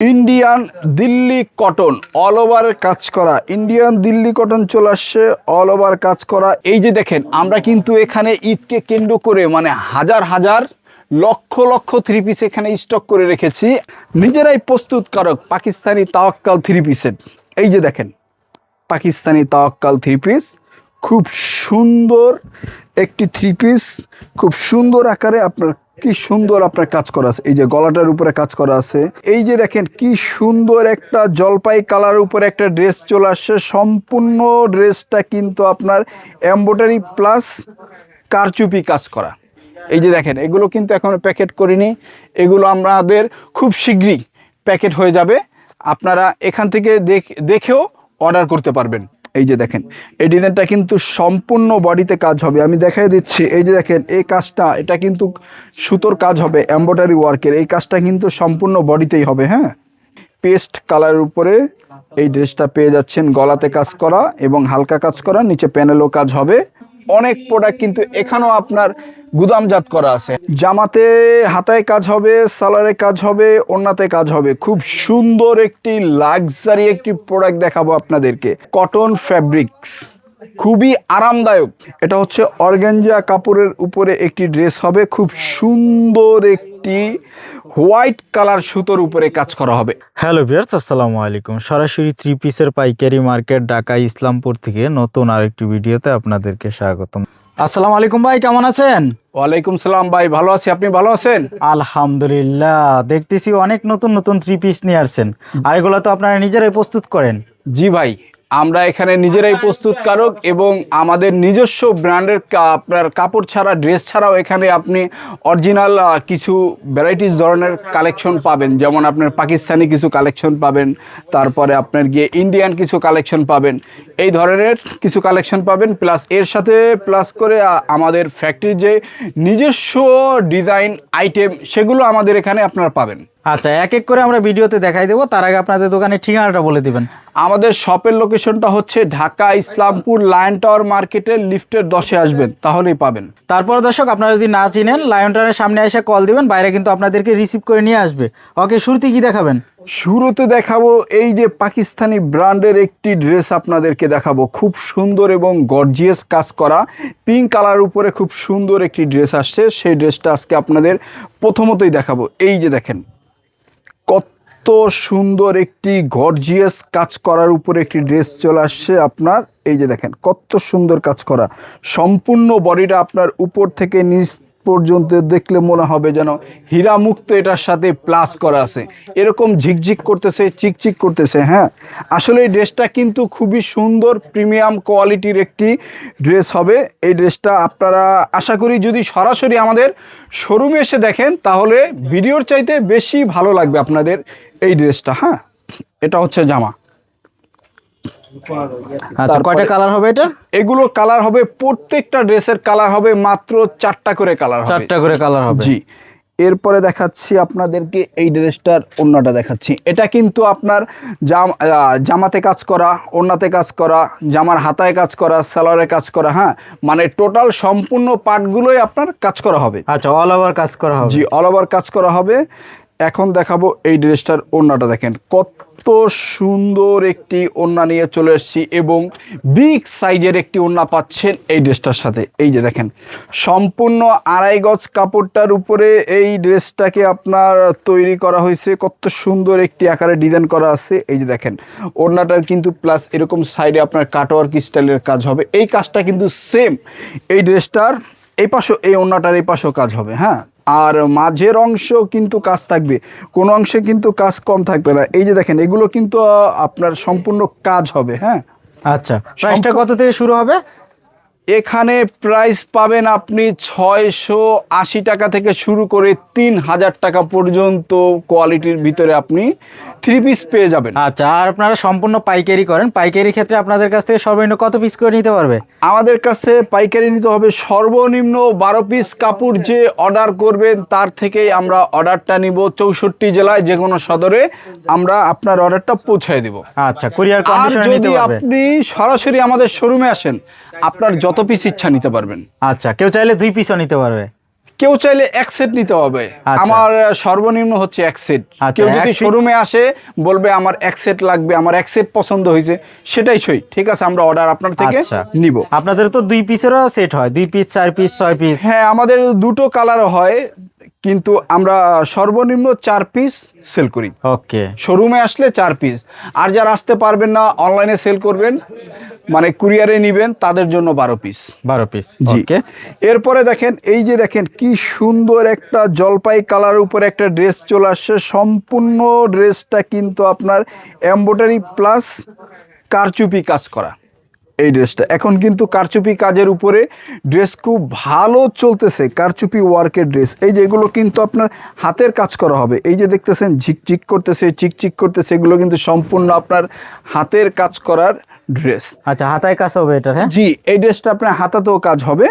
Indian Delhi cotton all over কাজ করা। Indian Delhi cotton চলে আসছে অল ওভার কাজ করা। এই যে দেখেন, আমরা কিন্তু এখানে ঈদকে কেন্দ্র করে মানে হাজার হাজার লক্ষ লক্ষ থ্রি পিস এখানে স্টক করে রেখেছি। নিজেরাই প্রস্তুতকারক, পাকিস্তানি তাওয়াক্কাল থ্রি পিসের এই যে দেখেন, পাকিস্তানি তাওয়াক্কাল থ্রি পিস খুব সুন্দর একটি থ্রি পিস খুব সুন্দর আকারে আপনার কি সুন্দর আপনার কাজ করা আছে। এই যে গলাটার উপরে কাজ করা আছে। এই যে দেখেন কি সুন্দর একটা জলপাই কালার উপরে একটা ড্রেস চলে আসছে। সম্পূর্ণ ড্রেসটা কিন্তু আপনার এম্বোটারি প্লাস কারচুপি কাজ করা। এই যে দেখেন, এগুলো কিন্তু এখন প্যাকেট করিনি। এগুলো আমাদের খুব শীঘ্রই প্যাকেট হয়ে যাবে। আপনারা এখান থেকে দেখ- দেখেও অর্ডার করতে পারবেন। এই যে দেখেন, এই ডিজাইনটা কিন্তু সম্পূর্ণ বডিতে কাজ হবে। আমি দেখাই দিচ্ছি, এই যে দেখেন, এই কাজটা, এটা কিন্তু সুতোর কাজ হবে এম্ব্রয়ডারি ওয়ার্কের এই কাজটা কিন্তু সম্পূর্ণ বডিতেই হবে হ্যাঁ? পেস্ট কালারের উপরে এই ড্রেসটা পেয়ে যাচ্ছেন, গলাতে কাজ করা এবং হালকা কাজ করা, নিচে প্যানেলও কাজ হবে। অনেক প্রোডাক্ট কিন্তু এখানেও আপনার গুদামজাত করা আছে। জামাতে হাতায় কাজ হবে সালারে কাজ হবে অন্যতে কাজ হবে। খুব সুন্দর একটি লাক্সারি একটি প্রোডাক্ট দেখাবো আপনাদেরকে। কটন ফ্যাব্রিক্স খুবই আরামদায়ক। এটা হচ্ছে অর্গ্যাঞ্জা কাপড়ের উপরে একটি ড্রেস হবে। খুব সুন্দর একটি হোয়াইট কালার সুতোর উপরে কাজ করা হবে। হ্যালো ভিয়ার্স আসসালামু আলাইকুম। সরাসরি থ্রি পিসের পাইকারি মার্কেট ঢাকা ইসলামপুর থেকে নতুন আরেকটি ভিডিওতে আপনাদেরকে স্বাগতম। আসসালামু আলাইকুম ভাই কেমন আছেন? ওয়ালাইকুম সালাম ভাই ভালো আছি। আপনি ভালো আছেন? আলহামদুলিল্লাহ দেখতেছি অনেক নতুন নতুন থ্রি পিস নিয়ে আসছেন। আর এগুলো তো আপনারা নিজেরাই প্রস্তুত করেন। জি ভাই আমরা এখানে নিজেরাই প্রস্তুতকারক এবং আমাদের নিজস্ব ব্র্যান্ডের আপনার কাপড় ছাড়া ড্রেস ছাড়াও এখানে আপনি অরিজিনাল কিছু ভ্যারাইটিস ধরনের কালেকশন পাবেন। যেমন আপনার পাকিস্তানি কিছু কালেকশন পাবেন তারপরে আপনার গিয়ে ইন্ডিয়ান কিছু কালেকশন পাবেন। এই ধরনের কিছু কালেকশন পাবেন প্লাস এর সাথে প্লাস করে আমাদের ফ্যাক্টরির যে নিজস্ব ডিজাইন আইটেম সেগুলো আমাদের এখানে আপনারা পাবেন। আচ্ছা এক এক করে আমরা ভিডিওতে দেখাই দেবো। তার আগে আপনাদের দোকানের ঠিকানাটা বলে দিবেন। আমাদের শপের লোকেশনটা হচ্ছে ঢাকা ইসলামপুর লায়ন টাওয়ার মার্কেটের লিফটের দশে আসবেন তাহলেই পাবেন। তারপর দর্শক আপনারা যদি না চিনেন লায়ন টানের সামনে এসে কল দিবেন বাইরে কিন্তু আপনাদেরকে রিসিভ করে নিয়ে আসবে। ওকে শুরুতে কি দেখাবেন? শুরুতে দেখাবো এই যে পাকিস্তানি ব্র্যান্ডের একটি ড্রেস আপনাদেরকে দেখাবো। খুব সুন্দর এবং গর্জিয়াস কাজ করা পিঙ্ক কালার উপরে খুব সুন্দর একটি ড্রেস আসছে। সেই ড্রেসটা আজকে আপনাদের প্রথমতই দেখাবো। এই যে দেখেন সুন্দর একটি গর্জিয়াস কাজ করার উপরে একটি ড্রেস চলে আসছে আপনার। এই যে দেখেন, কত সুন্দর কাজ করা। সম্পূর্ণ বডিটা আপনার উপর থেকে নিচ পর্যন্ত দেখলে মনে হবে যেন হীরা মুক্ত এটার সাথে প্লাস করা আছে। এরকম ঝিকঝিক করতেছে, চিকচিক করতেছে হ্যাঁ? আসলে এই ড্রেসটা কিন্তু খুবই সুন্দর প্রিমিয়াম কোয়ালিটির একটি ড্রেস হবে। এই ড্রেসটা আপনারা আশা করি যদি সরাসরি আমাদের শোরুমে এসে দেখেন, তাহলে ভিডিওর চাইতে বেশি ভালো লাগবে আপনাদের এই ড্রেসটা হ্যাঁ? এটা হচ্ছে জামা। আচ্ছা কয়টা কালার হবে এটা? এগুলো কালার হবে প্রত্যেকটা ড্রেসের কালার হবে মাত্র চারটা করে কালার হবে। চারটা করে কালার হবে। জি। এরপরে দেখাচ্ছি আপনাদেরকে এই ড্রেসটার ওড়নাটা দেখাচ্ছি। এটা কিন্তু আপনার জাম জামাতে কাজ করা ওড়নাতে কাজ করা জামার হাতায় কাজ করা সালোয়ারে কাজ করা হ্যাঁ? মানে টোটাল সম্পূর্ণ পার্টগুলোই আপনার কাজ করা হবে। আচ্ছা অল ওভার কাজ করা হবে। জি অল ওভার কাজ করা হবে। এখন দেখাবো এই ড্রেসটার ওড়নাটা দেখেন কত সুন্দর একটি ওড়না নিয়ে চলে এসেছি এবং বিগ সাইজের একটি ওড়না পাচ্ছেন এই ড্রেসটার সাথে। এই যে দেখেন, সম্পূর্ণ আড়াই গজ কাপড়টার উপরে এই ড্রেসটাকে আপনার তৈরি করা হয়েছে। কত সুন্দর একটি আকারে ডিজাইন করা আছে। এই যে দেখেন, ওড়নাটার কিন্তু প্লাস এরকম সাইডে আপনার কাটওয়ার্ক স্টাইলের কাজ হবে। এই কাজটা কিন্তু সেম এই ড্রেসটার এই পাশেও এই ওড়নাটার এই পাশেও কাজ হবে হ্যাঁ? আর মাঝের অংশ কিন্তু কাজ থাকবে কোনো অংশে কিন্তু কাজ কম থাকবে না। এই যে দেখেন এগুলো কিন্তু আপনার সম্পূর্ণ কাজ হবে হ্যাঁ? আচ্ছা প্রাইসটা কত থেকে শুরু হবে? এখানে প্রাইস পাবেন আপনি ছয়শো আশি টাকা থেকে শুরু করে তিন হাজার টাকা পর্যন্ত কোয়ালিটির ভিতরে আপনি থ্রি পিস পেয়ে যাবেন। আচ্ছা আর আপনারা সম্পূর্ণ পাইকারি করেন। পাইকারি ক্ষেত্রে আপনাদের কাছ থেকে সর্বনিম্ন কত পিস করে নিতে পারবে? আমাদের কাছে পাইকারি নিতে হবে সর্বনিম্ন বারো পিস কাপড় যে অর্ডার করবেন তার থেকেই আমরা অর্ডারটা নিব চৌষট্টি জেলায় যে কোনো সদরে। আমরা আপনার অর্ডারটা পৌঁছায় দিব। আচ্ছা কুরিয়ার কন্ডিশনে নিতে পারবে। আপনি সরাসরি আমাদের শোরুমে আসেন আপনার যত পিস ইচ্ছা নিতে পারবেন। আচ্ছা কেউ চাইলে দুই পিসও নিতে পারবে। কেউ চাইলে এক সেট নিতে হবে। আচ্ছা। আমার সর্বনিম্ন হচ্ছে এক সেট আচ্ছা, কেউ যদি শোরুমে আসে বলবে আমার এক সেট লাগবে আমার এক সেট পছন্দ হয়েছে সেটাই সই ঠিক আছে আমরা অর্ডার আপনার থেকে আচ্ছা। নিব। আপনাদের তো দুই পিসেরও সেট হয় দুই পিস চার পিস ছয় পিস হ্যাঁ আমাদের দুটো কালার হয়। কিন্তু আমরা সর্বনিম্ন চার পিস সেল করি। ওকে শোরুমে আসলে চার পিস আর যারা আসতে পারবেন না অনলাইনে সেল করবেন। মানে কুরিয়ারে নিবেন তাদের জন্য বারো পিস বারো পিস জি। ওকে এরপরে দেখেন এই যে দেখেন কি সুন্দর একটা জলপাই কালার উপরে একটা ড্রেস চলে আসছে। সম্পূর্ণ ড্রেসটা কিন্তু আপনার এম্বোটারি প্লাস কারচুপি কাজ করা। এই ড্রেসটা। এখন কিন্তু কারচুপি কাজের উপরে ড্রেস খুব ভালো চলতেছে কারচুপি ওয়ার্কের ড্রেস। এই যে এগুলো কিন্তু আপনার হাতের কাজ করা হবে। এই যে দেখতেছেন ঝিকঝিক করতেছে চিকচিক করতেছে এগুলো কিন্তু সম্পূর্ণ আপনার হাতের কাজ করার ড্রেস। আচ্ছা হাতায় কাজ হবে এটা হ্যাঁ? জি এই ড্রেসটা আপনার হাতাতেও কাজ হবে।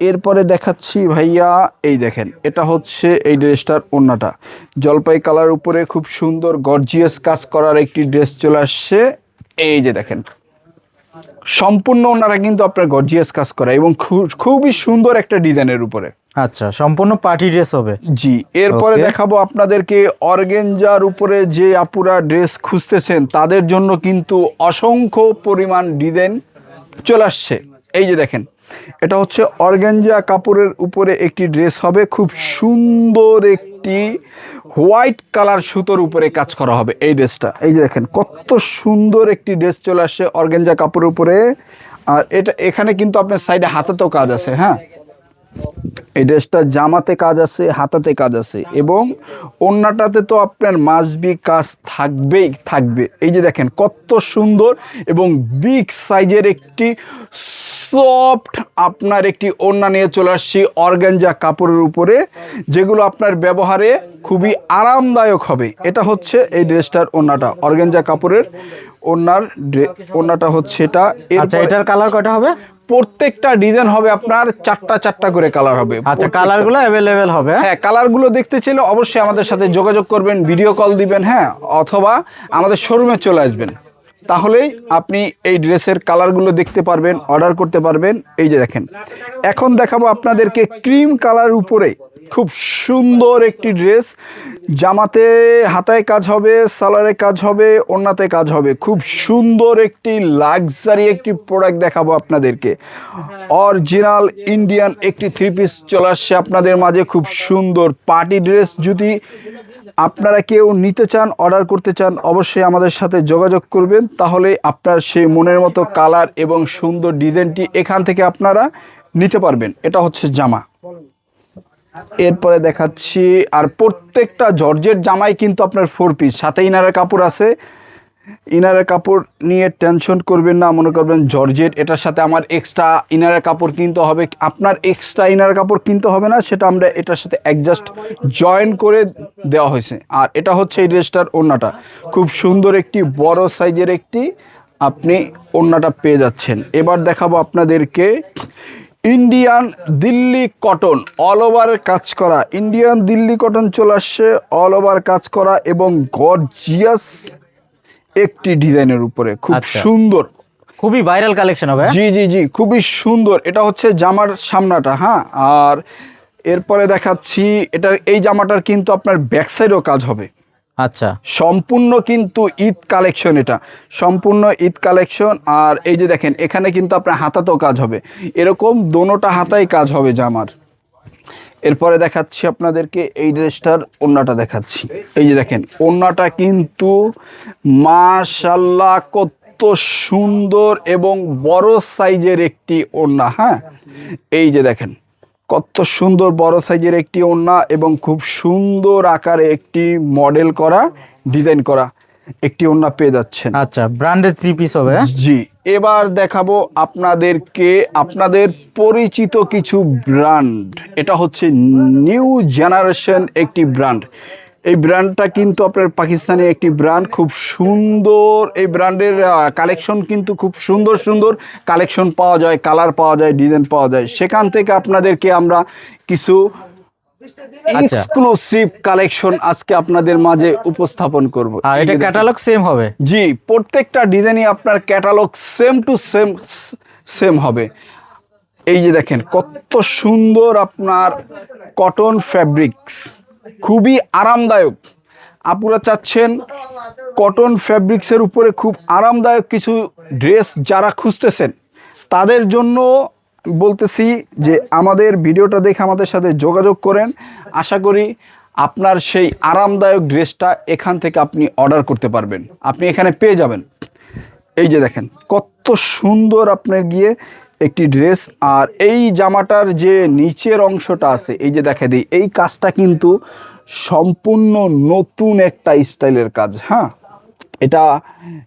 এরপরে দেখাচ্ছি ভাইয়া এই দেখেন এটা হচ্ছে এই ড্রেসটার ওড়নাটা। জলপাই কালার উপরে খুব সুন্দর গর্জিয়াস কাজ করার একটি ড্রেস চলে আসছে। এই যে দেখেন সম্পূর্ণ ওনারা কিন্তু আপনার গর্জিয়াস কাজ করে এবং খুবই সুন্দর একটা ডিজাইনের উপরে। আচ্ছা সম্পূর্ণ পার্টি ড্রেস হবে? জি এরপরে দেখাবো আপনাদেরকে অর্গেঞ্জার উপরে যে আপুরা ড্রেস খুঁজতেছেন তাদের জন্য কিন্তু অসংখ্য পরিমাণ ডিজাইন চলে আসছে। এই যে দেখেন এটা হচ্ছে অর্গেঞ্জা কাপড়ের উপরে একটি ড্রেস হবে। খুব সুন্দর একটি হোয়াইট কালার সুতোর উপরে কাজ করা হবে এই ড্রেসটা। এই যে দেখেন, কত সুন্দর একটি ড্রেস চলে আসছে অর্গেঞ্জা কাপড়ের উপরে। আর এটা এখানে কিন্তু আপনার সাইডে হাতাতেও কাজ আছে হ্যাঁ? এই ড্রেসটা জামাতে কাজ আছে হাতাতে কাজ আছে এবং অন্যটাতে তো আপনার মাসবি কাজ থাকবেই থাকবে। এই যে দেখেন কত সুন্দর এবং বিগ সাইজের একটি সফট আপনার একটি ওড়না নিয়ে চলে আসছি অর্গানজা কাপড়ের উপরে যেগুলো আপনার ব্যবহারে খুবই আরামদায়ক হবে। এটা হচ্ছে এই ড্রেসটার ওড়নাটা অর্গানজা কাপড়ের ওড়নার ড্রে- ওড়নাটা হচ্ছে এটা। আচ্ছা এটার কালার কয়টা হবে? প্রত্যেকটা ডিজাইন হবে আপনার চারটা চারটা করে কালার হবে। আচ্ছা কালার কালারগুলো অ্যাভেলেবেল হবে। হ্যাঁ? হ্যাঁ কালারগুলো দেখতে চাইলে অবশ্যই আমাদের সাথে যোগাযোগ করবেন ভিডিও কল দিবেন হ্যাঁ অথবা আমাদের শোরুমে চলে আসবেন। তাহলেই আপনি এই ড্রেসের কালারগুলো দেখতে পারবেন অর্ডার করতে পারবেন। এই যে দেখেন এখন দেখাবো আপনাদেরকে ক্রিম কালার উপরে খুব সুন্দর একটি ড্রেস। জামাতে হাতায় কাজ হবে, সালোয়ারে কাজ হবে, ওড়নাতে কাজ হবে। খুব সুন্দর একটি লাক্সারি একটি প্রোডাক্ট দেখাবো আপনাদেরকে। অরিজিনাল ইন্ডিয়ান একটি থ্রি পিস চলে আসছে আপনাদের মাঝে। খুব সুন্দর পার্টি ড্রেস যদি আপনারা কেউ নিতে চান, অর্ডার করতে চান, অবশ্যই আমাদের সাথে যোগাযোগ করবেন। তাহলে আপনার সেই মনের মতো কালার এবং সুন্দর ডিজাইনটি এখান থেকে আপনারা নিতে পারবেন। এটা হচ্ছে জামা। এরপরে দেখাচ্ছি, আর প্রত্যেকটা জর্জের জামাই কিন্তু আপনার ফোর পিস সাথে ইনারের কাপড় আছে। ইনারের কাপড় নিয়ে টেনশন করবেন না, মনে করবেন জর্জেট এটার সাথে আমার এক্সট্রা ইনারের কাপড় কিনতে হবে। আপনার এক্সট্রা ইনারের কাপড় কিনতে হবে না, সেটা আমরা এটার সাথে অ্যাডজাস্ট জয়েন করে দেওয়া হয়েছে। আর এটা হচ্ছে এই ড্রেসটার ওড়নাটা। খুব সুন্দর একটি, বড় সাইজের একটি আপনি ওড়নাটা পেয়ে যাচ্ছেন। এবার দেখাবো আপনাদেরকে Indian Delhi cotton all over কাজ করা। ইন্ডিয়ান দিল্লি কটন চলে আসছে অল ওভার কাজ করা এবং গর্জিয়াস একটি ডিজাইনের উপরে। খুব আচ্ছা। সুন্দর। খুবই ভাইরাল কালেকশন হবে হ্যাঁ? জি জি জি খুবই সুন্দর। এটা হচ্ছে জামার সামনাটা হ্যাঁ? আর এরপরে দেখাচ্ছি এটা এই জামাটার কিন্তু আপনার ব্যাক সাইডেও কাজ হবে। আচ্ছা। সম্পূর্ণ কিন্তু ঈদ কালেকশন এটা। সম্পূর্ণ ঈদ কালেকশন আর এই যে দেখেন, এখানে কিন্তু আপনার হাতাতেও কাজ হবে। এরকম দোনোটা হাতাই কাজ হবে জামার এরপরে দেখাচ্ছি আপনাদেরকে এই ড্রেসটার ওন্নাটা দেখাচ্ছি। এই যে দেখেন, ওন্নাটা কিন্তু মাশাল্লাহ কত সুন্দর এবং বড় সাইজের একটি ওড়না হ্যাঁ? এই যে দেখেন কত সুন্দর বড় সাইজের একটি ওড়না এবং খুব সুন্দর আকারে একটি মডেল করা ডিজাইন করা একটি ওড়না পেয়ে যাচ্ছেন। আচ্ছা ব্র্যান্ডের থ্রি পিস হবে হ্যাঁ? জি এবার দেখাবো আপনাদেরকে আপনাদের পরিচিত কিছু ব্র্যান্ড। এটা হচ্ছে নিউ জেনারেশন একটি ব্র্যান্ড। এই ব্র্যান্ডটা কিন্তু আপনার পাকিস্তানি একটি ব্র্যান্ড খুব সুন্দর। এই ব্র্যান্ডের কালেকশন কিন্তু খুব সুন্দর সুন্দর। কালেকশন পাওয়া যায় কালার পাওয়া যায় ডিজাইন পাওয়া যায়। সেখান থেকে আপনাদেরকে আমরা কিছু আচ্ছা। এক্সক্লুসিভ কালেকশন আজকে আপনাদের মাঝে উপস্থাপন করব। আর এটা ক্যাটালগ সেম হবে? জি প্রত্যেকটা ডিজাইনই আপনার catalogue same to same same হবে। এই যে দেখেন কত সুন্দর আপনার কটন ফ্যাব্রিক্স খুবই আরামদায়ক। আপুরা চাচ্ছেন কটন ফ্যাব্রিক্সের উপরে খুব আরামদায়ক কিছু ড্রেস যারা খুঁজতেছেন, তাদের জন্য বলতেছি যে আমাদের ভিডিওটা দেখে আমাদের সাথে যোগাযোগ করেন। আশা করি আপনার সেই আরামদায়ক ড্রেসটা এখান থেকে আপনি অর্ডার করতে পারবেন। আপনি এখানে পেয়ে যাবেন। এই যে দেখেন, কত সুন্দর আপনার গিয়ে একটি ড্রেস আর এই জামাটার যে নিচের অংশটা আছে এই যে দেখা দিই এই কাজটা কিন্তু সম্পূর্ণ নতুন একটা স্টাইলের কাজ হ্যাঁ? এটা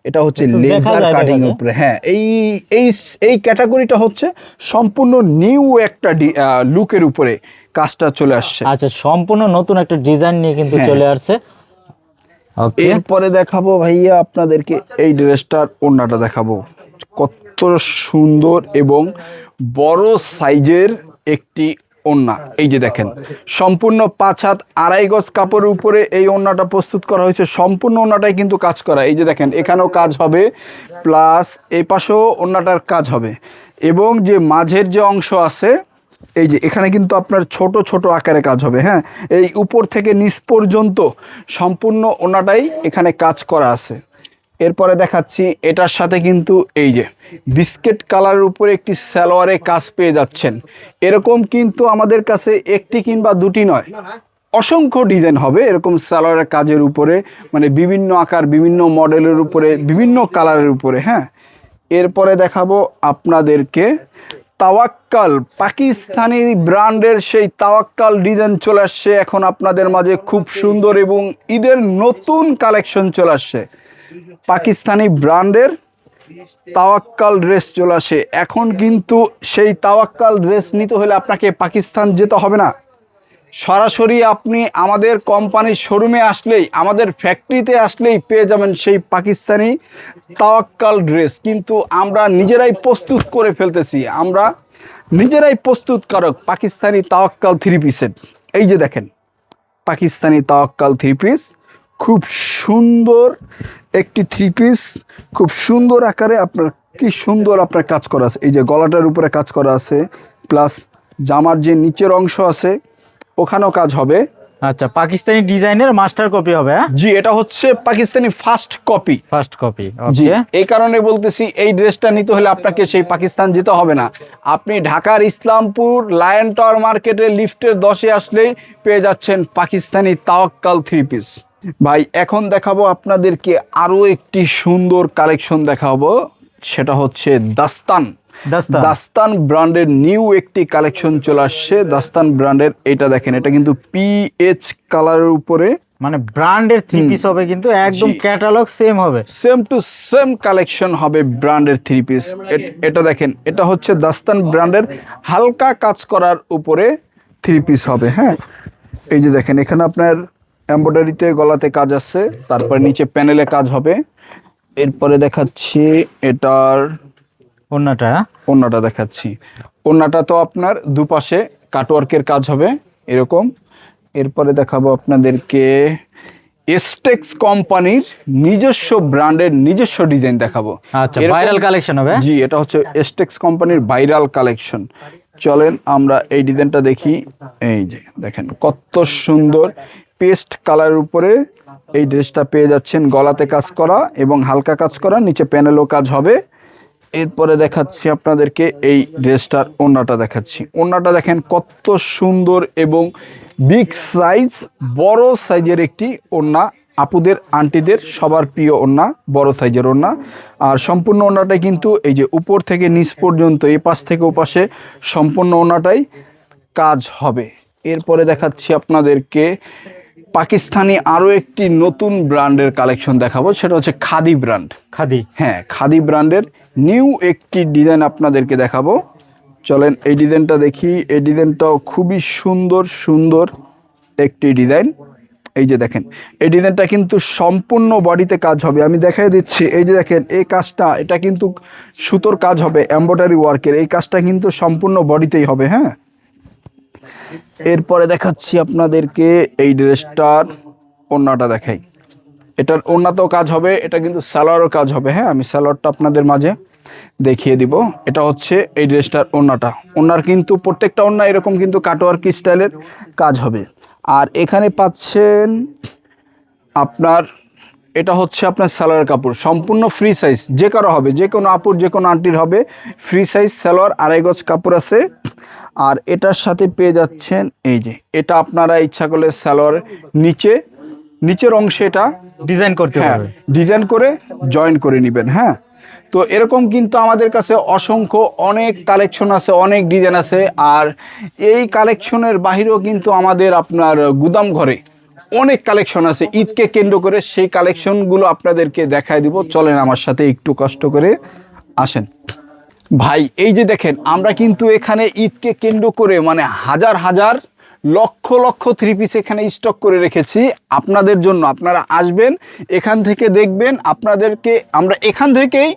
এটা হচ্ছে লেজার কাটিং উপরে হ্যাঁ এই এই এই ক্যাটাগরিটা হচ্ছে সম্পূর্ণ নিউ একটা লুকের উপরে কাজটা চলে আসছে। আচ্ছা সম্পূর্ণ নতুন একটা ডিজাইন নিয়ে কিন্তু হ্যাঁ। চলে আসছে। এরপরে দেখাবো ভাইয়া আপনাদেরকে এই ড্রেসটার ওড়নাটা দেখাবো। কত সুন্দর এবং বড় সাইজের একটি ওড়না। এই যে দেখেন, সম্পূর্ণ পাঁচ হাত আড়াই গজ কাপড়ের উপরে এই ওড়নাটা প্রস্তুত করা হয়েছে। সম্পূর্ণ ওড়নাটাই কিন্তু কাজ করা। এই যে দেখেন, এখানেও কাজ হবে, প্লাস এই পাশেও ওড়নাটার কাজ হবে। এবং যে মাঝের যে অংশ আছে, এই যে এখানে কিন্তু আপনার ছোট ছোট আকারে কাজ হবে হ্যাঁ? এই উপর থেকে নিচ পর্যন্ত সম্পূর্ণ ওনাটাই এখানে কাজ করা আছে। এরপরে দেখাচ্ছি, এটার সাথে কিন্তু এই যে বিস্কিট কালারের উপরে একটি সালোয়ারে কাজ পেয়ে যাচ্ছেন। এরকম কিন্তু আমাদের কাছে একটি কিংবা দুটি নয়, অসংখ্য ডিজাইন হবে এরকম সালোয়ারের কাজের উপরে মানে বিভিন্ন আকার, বিভিন্ন মডেলের উপরে, বিভিন্ন কালারের উপরে হ্যাঁ। এরপরে দেখাবো আপনাদেরকে তাওয়াক্কাল, পাকিস্তানি ব্র্যান্ডের সেই তাওয়াক্কাল ডিজাইন চলে আসছে। এখন আপনাদের মাঝে খুব সুন্দর এবং ঈদের নতুন কালেকশন চলে আসছে। পাকিস্তানি ব্র্যান্ডের তাওয়াক্কাল ড্রেস চলে আসে। এখন কিন্তু সেই তাওয়াক্কাল ড্রেস নিতে হলে আপনাকে পাকিস্তান যেতে হবে না। সরাসরি আপনি আমাদের কোম্পানির শোরুমে আসলেই, আমাদের ফ্যাক্টরিতে আসলেই পেয়ে যাবেন সেই পাকিস্তানি তাওয়াক্কাল ড্রেস। কিন্তু আমরা নিজেরাই প্রস্তুত করে ফেলতেছি। আমরা নিজেরাই প্রস্তুতকারক পাকিস্তানি তাওয়াক্কাল থ্রি পিসের। এই যে দেখেন, পাকিস্তানি তাওয়াক্কাল থ্রি পিস। খুব সুন্দর একটি থ্রি পিস খুব সুন্দর আকারে আপনার কি সুন্দর আপনার কাজ করা আছে। এই যে গলাটার উপরে কাজ করা আছে প্লাস জামার যে নিচের অংশ আছে ওখানেও কাজ হবে। আচ্ছা পাকিস্তানি ডিজাইনের মাস্টার কপি হবে হ্যাঁ? জি এটা হচ্ছে Pakistani first copy first copy জি এই কারণে বলতেছি এই ড্রেসটা নিতে হলে আপনাকে সেই পাকিস্তান যেতে হবে না। আপনি ঢাকার ইসলামপুর লায়ন টাওয়ার মার্কেটে লিফটের দশে আসলেই পেয়ে যাচ্ছেন পাকিস্তানি তাওয়াক্কাল থ্রি পিস ভাই এখন দেখাবো আপনাদেরকে আরও একটি সুন্দর কালেকশন দেখাবো। সেটা হচ্ছে দাস্তান। দাস্তান। দাস্তান ব্র্যান্ডের নিউ একটি কালেকশন চলে আসছে। দাস্তান ব্র্যান্ডের এটা দেখেন এটা কিন্তু পিএইচ কালারের উপরে। মানে ব্র্যান্ডের থ্রি পিস হবে কিন্তু একদম ক্যাটালগ সেম হবে। সেম টু সেম কালেকশন হবে ব্র্যান্ডের থ্রি পিস এটা দেখেন এটা হচ্ছে দাস্তান ব্র্যান্ডের হালকা কাজ করার উপরে থ্রি পিস হবে হ্যাঁ? এই যে দেখেন এখানে আপনার এমব্রয়ডারিতে গলাতে কাজ আছে তারপরে নিচে প্যানেলে কাজ হবে। এরপরে দেখাচ্ছি এটার ওন্নাটা? ওন্নাটা দেখাচ্ছি। ওন্নাটা তো আপনার দুপাশে কাটওয়ার্কের কাজ হবে এরকম। এরপরে দেখাবো আপনাদেরকে এস্টেক্স কোম্পানির নিজস্ব ব্র্যান্ডের নিজস্ব ডিজাইন দেখাবো। আচ্ছা ভাইরাল কালেকশন হবে? জি এটা হচ্ছে এস্টেক্স কোম্পানির ভাইরাল কালেকশন চলেন আমরা এই ডিজাইনটা দেখি। এই যে দেখেন কত সুন্দর পেস্ট কালারের উপরে এই ড্রেসটা পেয়ে যাচ্ছেন। গলাতে কাজ করা এবং হালকা কাজ করা, নিচে প্যানেলও কাজ হবে। এরপরে দেখাচ্ছি আপনাদেরকে এই ড্রেসটার ওড়নাটা দেখাচ্ছি। ওড়নাটা দেখেন কত সুন্দর এবং বিগ সাইজ, বড় সাইজের একটি ওড়না। আপুদের, আন্টিদের, সবার প্রিয় ওড়না, বড় সাইজের ওড়না। আর সম্পূর্ণ ওড়নাটাই কিন্তু এই যে উপর থেকে নিচ পর্যন্ত এই পাশ থেকে ও পাশে সম্পূর্ণ ওড়নাটাই কাজ হবে। এরপরে দেখাচ্ছি আপনাদেরকে পাকিস্তানি আরও একটি নতুন ব্র্যান্ডের কালেকশন দেখাবো সেটা হচ্ছে খাদি ব্র্যান্ড। খাদি। হ্যাঁ খাদি ব্র্যান্ডের নিউ একটি ডিজাইন আপনাদেরকে দেখাবো। চলেন এই ডিজাইনটা দেখি। এই ডিজাইনটাও খুবই সুন্দর সুন্দর একটি ডিজাইন। এই যে দেখেন এই ডিজাইনটা কিন্তু সম্পূর্ণ বডিতে কাজ হবে। আমি দেখাই দিচ্ছি এই যে দেখেন এই কাজটা এটা কিন্তু সুতোর কাজ হবে এম্ব্রয়ডারি ওয়ার্কের। এই কাজটা কিন্তু সম্পূর্ণ বডিতেই হবে হ্যাঁ? এরপরে দেখাচ্ছি আপনাদেরকে এই ড্রেসটার ওড়নাটা দেখাই। এটার ওড়নাতেও কাজ হবে, এটা কিন্তু সালোয়ারও কাজ হবে। হ্যাঁ আমি সালোয়ারটা আপনাদের মাঝে দেখিয়ে দিব। এটা হচ্ছে এই ড্রেসটার ওড়নাটা ওড়নার কিন্তু প্রত্যেকটা ওড়না এরকম কিন্তু কাটোয়ার্ক স্টাইলের কাজ হবে। আর এখানে পাচ্ছেন আপনার, এটা হচ্ছে আপনার সালোয়ার কাপড়। সম্পূর্ণ ফ্রি সাইজ যে কারও হবে, যে কোনো আপুর, যে কোনো আন্টির হবে ফ্রি সাইজ সালোয়ার, আড়াই গজ কাপড় আছে। আর এটার সাথে পেয়ে যাচ্ছেন এই যে এটা আপনারা ইচ্ছা করলে স্যালোয়ার নিচে নিচের অংশে এটা ডিজাইন করতে হ্যাঁ ডিজাইন করে জয়েন করে নেবেন হ্যাঁ। তো এরকম কিন্তু আমাদের কাছে অসংখ্য অনেক কালেকশন আছে অনেক ডিজাইন আছে আর এই কালেকশনের বাহিরেও কিন্তু আমাদের আপনার গুদাম ঘরে অনেক কালেকশন আছে। ঈদকে কেন্দ্র করে সেই কালেকশনগুলো আপনাদেরকে দেখায় দিব। চলেন আমার সাথে একটু কষ্ট করে আসেন। ভাই, এই যে দেখেন, আমরা কিন্তু এখানে ঈদকে কেন্দ্র করে মানে হাজার হাজার, লক্ষ লক্ষ থ্রি পিস এখানে স্টক করে রেখেছি। আপনাদের জন্য আপনারা আসবেন, এখান থেকে দেখবেন, আপনাদেরকে আমরা এখান থেকেই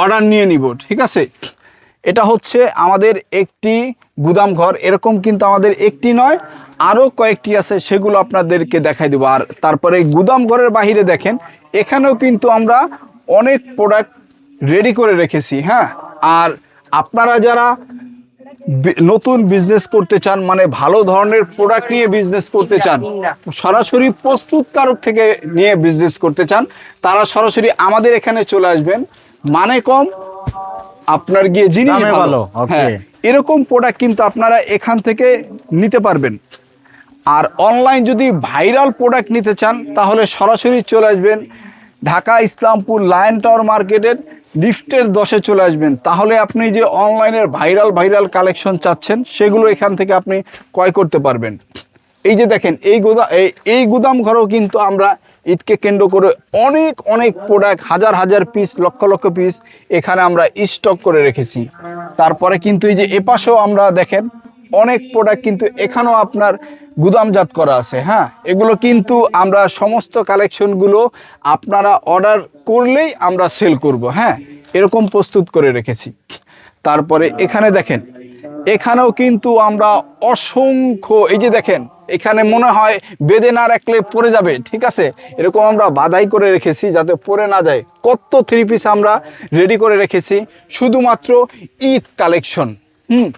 অর্ডার নিয়ে নিব, ঠিক আছে? এটা হচ্ছে আমাদের একটি গুদাম ঘর, এরকম কিন্তু আমাদের একটি নয় আরও কয়েকটি আছে, সেগুলো আপনাদেরকে দেখাই দেবো। আর তারপরে গুদাম ঘরের বাহিরে দেখেন, এখানেও কিন্তু আমরা অনেক প্রোডাক্ট রেডি করে রেখেছি হ্যাঁ? আর আপনারা যারা নতুন বিজনেস করতে চান মানে ভালো ধরনের প্রোডাক্ট নিয়ে বিজনেস করতে চান সরাসরি প্রস্তুতকারক থেকে নিয়ে বিজনেস করতে চান তারা সরাসরি আমাদের এখানে চলে আসবেন। মানে কম আপনার গিয়ে জিনিস ভালো, হ্যাঁ এরকম প্রোডাক্ট কিন্তু আপনারা এখান থেকে নিতে পারবেন। আর অনলাইন যদি ভাইরাল প্রোডাক্ট নিতে চান তাহলে সরাসরি চলে আসবেন ঢাকা ইসলামপুর লায়ন টাওয়ার মার্কেটের লিফটের দশে চলে আসবেন। তাহলে আপনি যে অনলাইনের ভাইরাল ভাইরাল কালেকশন চাচ্ছেন, সেগুলো এখান থেকে আপনি ক্রয় করতে পারবেন। এই যে দেখেন, এই গুদা, এই এই গুদাম ঘরেও কিন্তু আমরা ঈদকে কেন্দ্র করে অনেক অনেক প্রোডাক্ট হাজার হাজার পিস লক্ষ লক্ষ পিস এখানে আমরা স্টক করে রেখেছি। তারপরে কিন্তু এই যে এপাশেও আমরা দেখেন অনেক প্রোডাক্ট কিন্তু এখানেও আপনার গুদামজাত করা আছে হ্যাঁ? এগুলো কিন্তু আমরা সমস্ত কালেকশনগুলো আপনারা অর্ডার করলেই আমরা সেল করব হ্যাঁ? এরকম প্রস্তুত করে রেখেছি। তারপরে এখানে দেখেন, এখানেও কিন্তু আমরা অসংখ্য, এই যে দেখেন, এখানে মনে হয় বেঁধে না রাখলে পড়ে যাবে, ঠিক আছে? এরকম আমরা বাধাই করে রেখেছি যাতে পড়ে না যায়। কত থ্রি পিস আমরা রেডি করে রেখেছি, শুধুমাত্র ঈদ কালেকশন হুম?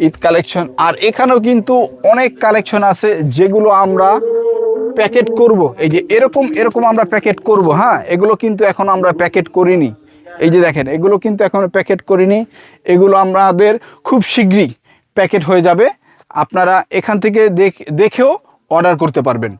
ঈদ কালেকশন। আর এখানেও কিন্তু অনেক কালেকশন আছে যেগুলো আমরা প্যাকেট করব। এই যে এরকম এরকম আমরা প্যাকেট করব হ্যাঁ? এগুলো কিন্তু এখন আমরা প্যাকেট করিনি। এই যে দেখেন, এগুলো কিন্তু এখন প্যাকেট করিনি। এগুলো আমাদের খুব শীঘ্রই প্যাকেট হয়ে যাবে। আপনারা এখান থেকে দেখ- দেখেও অর্ডার করতে পারবেন।